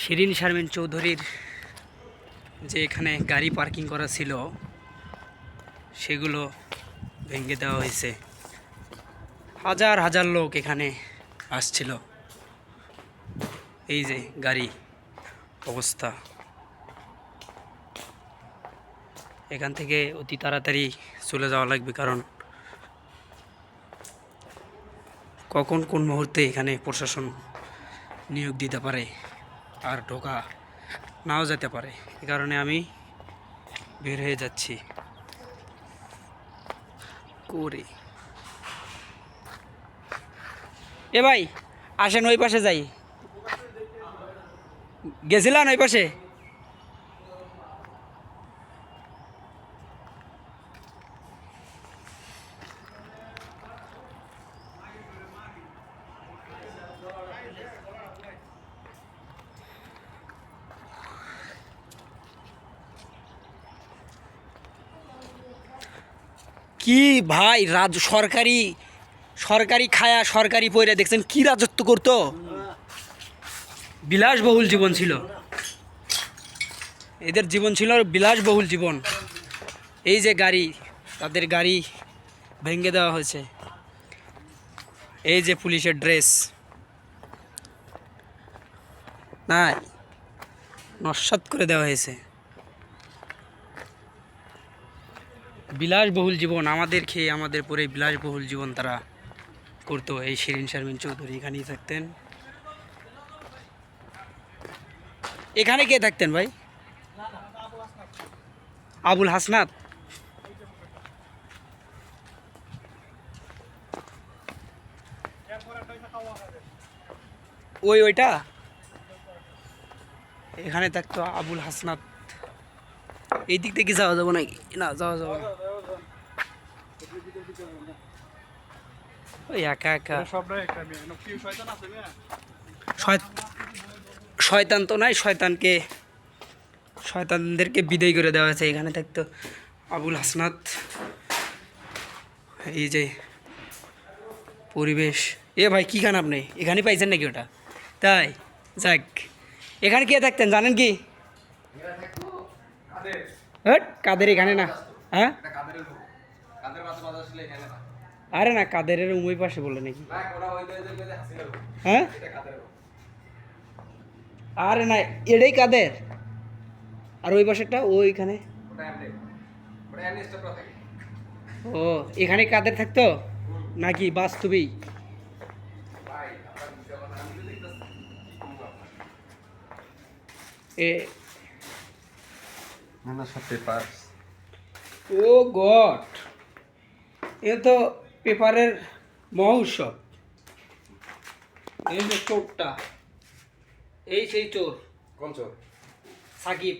শিরিন শারমিন চৌধুরীর যে এখানে গাড়ি পার্কিং করা ছিল, সেগুলো ভেঙে দেওয়া হয়েছে। হাজার হাজার লোক এখানে আসছিল। এই যে গাড়ি অবস্থা। এখান থেকে অতি তাড়াতাড়ি চলে যাওয়া লাগবে কারণ কখন কোন মুহূর্তে এখানে প্রশাসন নিয়োগ দিতে পারে। আর ঢোকা নাও যেতে পারে। এ কারণে আমি বের হয়ে যাচ্ছি। করে। এ ভাই, আসেন ওই পাশে যাই। গেছিলাম ওই পাশে? কি ভাই, রাজ, সরকারি সরকারি খায়া, সরকারি পয়রা দেখছেন কি রাজত্ব করতো? বিলাসবহুল জীবন ছিল। এদের জীবন ছিল বিলাসবহুল জীবন। এই যে গাড়ি, তাদের গাড়ি ভেঙে দেওয়া হয়েছে। এই যে পুলিশের ড্রেস। নাই, নস্বাত করে দেওয়া হয়েছে। বিলাসবহুল জীবন, আমাদের খেয়ে আমাদের পরে বিলাসবহুল জীবন তারা করতো। এই শিরিন শারমিন চৌধুরী, এখানেই থাকতেন। এখানে কে থাকতেন ভাই? আবুল হাসনাত? ওই, ওইটা? এখানে থাকতো আবুল হাসনাত। এই দিক থেকে যাওয়া যাব নাকি? না যাওয়া যাব ওই একা একা। শয়তান তো নাই শয়তানকে শয়তানদেরকে বিদায় করে দেওয়া হয়েছে এখানে থাকতো আবুল হাসনাত এই যে পরিবেশ। এ ভাই কী খান আপনি? এখানে পাইছেন নাকি ওটা? তাই যাক। এখানে কে থাকতেন জানেন কি? কাদের? এখানে না? হ্যাঁ? আরে না কাদেরের উমই পাশে বলে নাকি। হ্যাঁ? আরে না এটাই কাদের? আর ওই পাশেরটা ওইখানে ও এখানে কাদের থাকতো? নাকি বাস্তবেই এ না না সব পেপার ও গড এ তো পেপারের মহোৎসব। এই যে চোরটা এই সেই চোর। কোন চোর? সাকিব।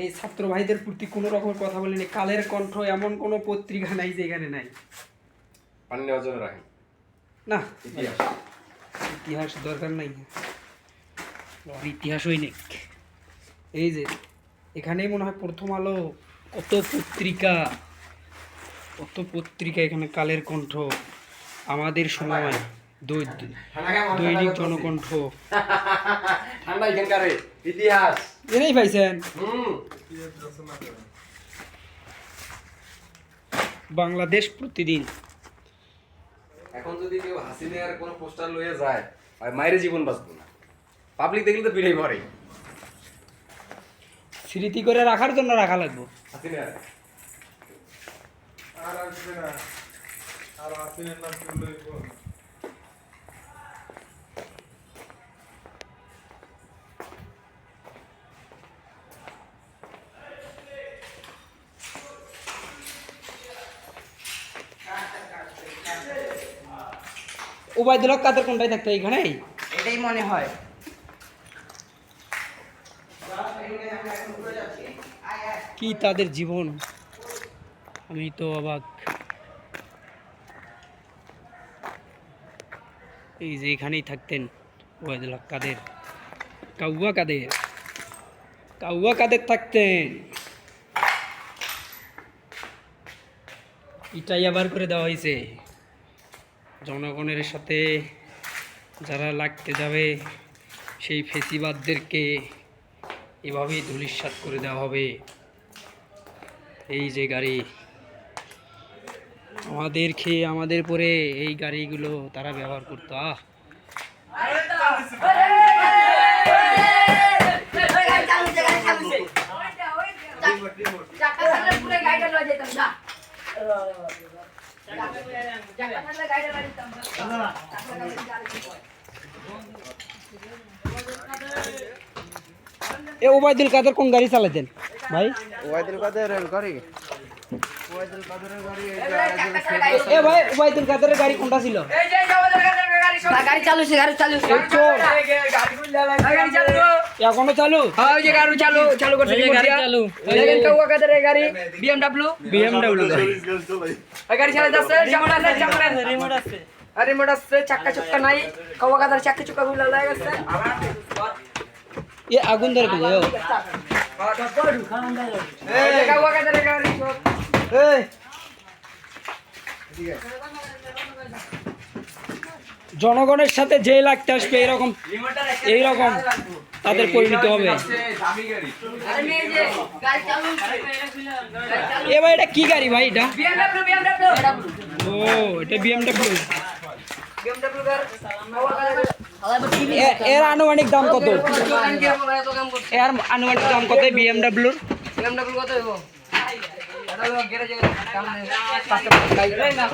এই ছাত্র ভাইদের প্রতি কোনো রকমের কথা বলিনি। কালের কণ্ঠ এমন কোনো পত্রিকা নাই যেখানে নাই। পানি নেওয়ার জন্য রাখেন না। ইতিহাস। ইতিহাস দরকার নাই। ইতিহাস নেই এই যে এখানেই মনে হয় প্রথম আলো। কত পত্রিকা কত পত্রিকা এখানে কালের কণ্ঠ। আমাদের সময় দৈনিক জনকণ্ঠ। ঠান্ডা এখানকার ইতিহাস। এনেই পাইছেন। বাংলাদেশ প্রতিদিন। এখন যদি কেউ হাসিনে আর কোনো পোস্টার লয়ে যায় আর মায়ের জীবন বাঁচবো না। পাবলিক দেখলে তো পিড়াই ভরে স্মৃতি করে রাখার জন্য রাখা লাগবে। ওবায়দুল হক কাদের কোনটাই থাকতো এইখানেই এটাই মনে হয়। কি তাদের জীবন? আমি তো অবাক। এই যে এখানেই থাকতেন ওয়াইদুল কাদের? কাউয়া কাদের? কাউয়া কাদের থাকতেন? ইটাই আবার করে দেওয়া হয়েছে। জনগণের সাথে যারা লাগতে যাবে, সেই ফেসিবাদদেরকে এভাবেই ধুলিস্বাত করে দেওয়া হবে। এই যে গাড়ি। আমাদের খেয়ে আমাদের পরে এই গাড়িগুলো তারা ব্যবহার করতো, আহ। এ ওবায়দুল কাদের কোন গাড়ি চালাতেন ভাই? ওয়াইদুল কাদের গাড়ি? ওয়াইদুল কাদের গাড়ি এ ভাই ওবায়দুল কাদের গাড়ি কোনটা ছিল? গাড়ি চালু সে গাড়ি চালু এখনও চালু? হ্যাঁ ওই যে গাড়ি চালু চালু করছে গাড়ি চালু। কাউয়া কাদের গাড়ি? বিএমডব্লিউ? বিএমডব্লিউ। এই গাড়ি চালাতে আছে সামনে আছে সামনে আছে রিমোট আছে। আর রিমোট আছে চাক্কা চুক্কা নাই। কাউয়া কাদের চাক্কা চুক্কা গুলো লাগে গেছে। কাউয়া কাদের এই গাড়ি সব জনগণের সাথে যে লাগতে আসবে এরকম, এইরকম তাদের পরিণত হবে। এ ভাই, এটা কি গাড়ি ভাই এটা? ও, এটা বিএমডব্লিউ বিএমডব্লিউ এর আনুমানিক দাম কত দোকান কি আমরা এত কাম করছি এর আনুমানিক দাম কত বিএমডব্লিউর বিএমডব্লিউ কত হইব এটা হলো গ্যারেজে কাম নেই পাঁচটা গাড়ি না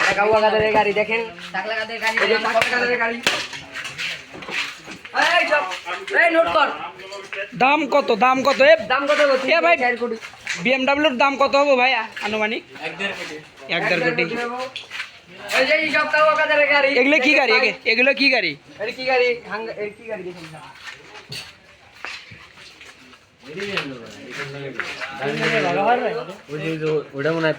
এটা কাউয়া কাদের এই গাড়ি দেখেন টাকলা কাদের গাড়ি এই যে টাকলা কাদের গাড়ি এই সব এই নোট কর দাম কত দাম কত এ দাম কত গো এ ভাই। চার কোটি বিএমডব্লিউর দাম কত হবে ভাই আনুমানিক এক দেড় কোটি এগুলো কি গাড়ি? এগে- এগুলো কি গাড়ি? কি গাড়ি? কি গাড়ি ওটা মনে হয়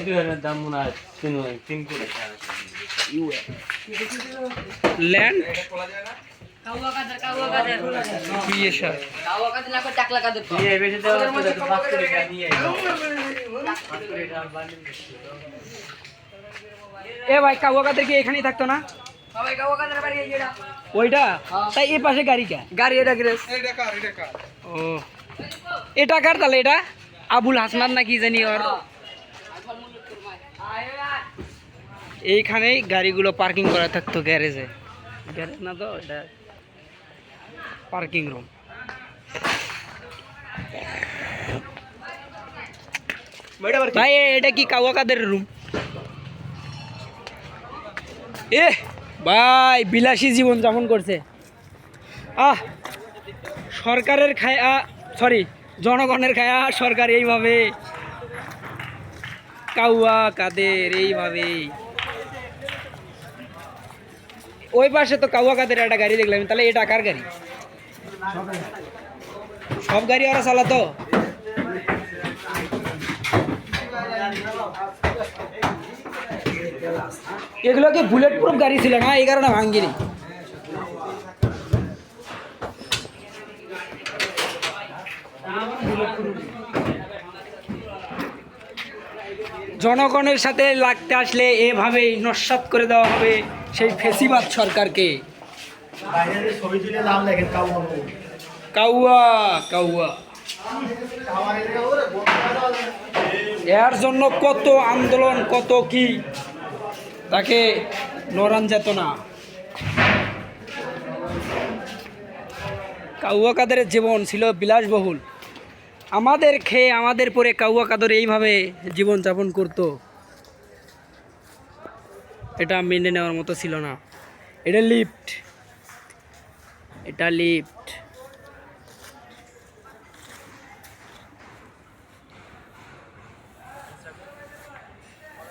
দুজনের দাম মনে হয় তিন তিন কোটি। ল্যান্ড কাদের কাউয়া কাদের কাদের কাদের এ ভাই কাউয়াকাদের কি এখানেই থাকতো না? কাদের ওইটা? তাই এ পাশে গাড়ি কে? গাড়ি এটা গ্রেস। এটা কার এটা কার? ও। এটা কার তাহলে এটা? আবুল হাসনান না কি জানি ওর? এইখানেই গাড়িগুলো পার্কিং করা থাকতো গ্যারেজে। গ্যারেজ না তো এটা পার্কিং রুম। ভাই এটা কি কাওয়াকাদের রুম? এ ভাই বিলাসী জীবন যাপন করছে। আহ সরকারের খায়া সরি জনগণের খায়া সরকার এইভাবে। কাউয়া কাদের এইভাবে। ওই পাশে তো কাউয়া কাদের একটা গাড়ি দেখলাম তাহলে এটা কার গাড়ি? সব গাড়ি ওরা চালাতো। এগুলো কি বুলেট প্রুফ গাড়ি ছিল না, এই কারণে ভাঙ্গিনি। জনগণের সাথে লাগতে আসলে এভাবেই নস্বাত করে দেওয়া হবে সেই ফেসিবাদ সরকারকে। কাউয়া কাউয়া এর জন্য কত আন্দোলন, কত কি, তাকে নরান যেত না। কাউয়া কাদের জীবন ছিল বিলাসবহুল। আমাদের খেয়ে আমাদের পরে কাউয়া কাদর এইভাবে জীবনযাপন করতো। এটা মেনে নেওয়ার মতো ছিল না। এটা লিফট। এটা লিফট